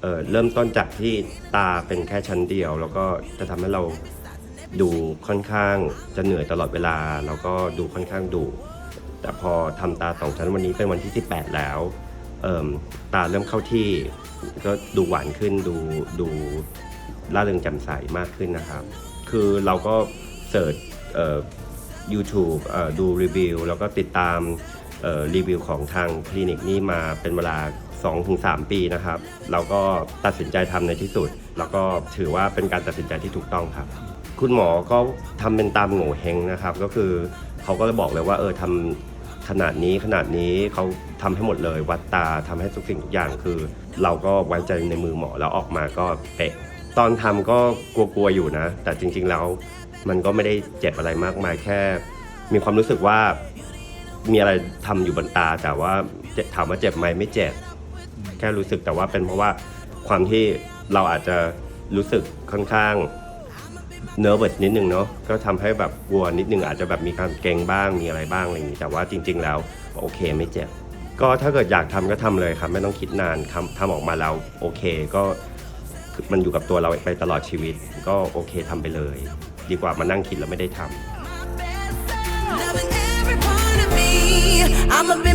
เเริ่มต้นจากที่ตาเป็นแค่ชั้นเดียว แล้วก็จะทำให้เราดูค่อนข้างจะเหนื่อยตลอดเวลา แล้วก็ดูค่อนข้างดุแต่พอทำตาสองชั้นวันนี้เป็นวันที่ 18 แล้วตาเริ่มเข้าที่ก็ดูหวานขึ้นดูดูร่าเริงแจ่มใสมากขึ้นนะครับ คือเราก็เสิร์ชเอ่อ YouTube เอ่อดูรีวิวแล้วก็ติดตาม รีวิวของทางคลินิกนี้มาเป็นเวลา 2-3 ปีนะครับ เราก็ตัดสินใจทำในที่สุด แล้วก็ถือว่าเป็นการตัดสินใจที่ถูกต้องครับ คุณหมอก็ทำเป็นตามโง่เฮงนะครับ ก็คือเขาก็เลยบอกเลยว่าเออทำขนาดนี้ขนาดนี้เขาทำให้หมดเลย วัดตาทำให้ทุกสิ่งทุกอย่างคือ เราก็ไว้ใจในมือหมอแล้วออกมาก็เป๊ะตอนทำก็กลัวๆอยู่นะ แต่จริงๆแล้วมันก็ไม่ได้เจ็บอะไรมากมายแค่ มีความรู้สึกว่า มีอะไรทำอยู่บนตา แต่ว่าเจ็บถามว่าเจ็บไหมไม่เจ็บแค่รู้สึกแต่ว่าเป็นเพราะว่าความที่เราอาจจะรู้สึกค่อนข้างเน r ร์ u สนิดนึงเนาะก็ทำให้แบบกลัวนิดนึงอาจจะแบบมีการเกรงบ้างมีอะไรบ้างอะไรอย่างนี้แต่ว่าจริง ๆ แล้วโอเคไม่เจ็บก็ถ้าเกิดอยากทำก็ทำเลยครับไม่ต้องคิดนานทำทำออกมาแล้วโอเคก็มันอยู่กับตัวเราไปตลอดชีวิต ก็โอเคทำไปเลย ดีกว่ามานั่งคิดแล้วไม่ได้ทำ I'ma be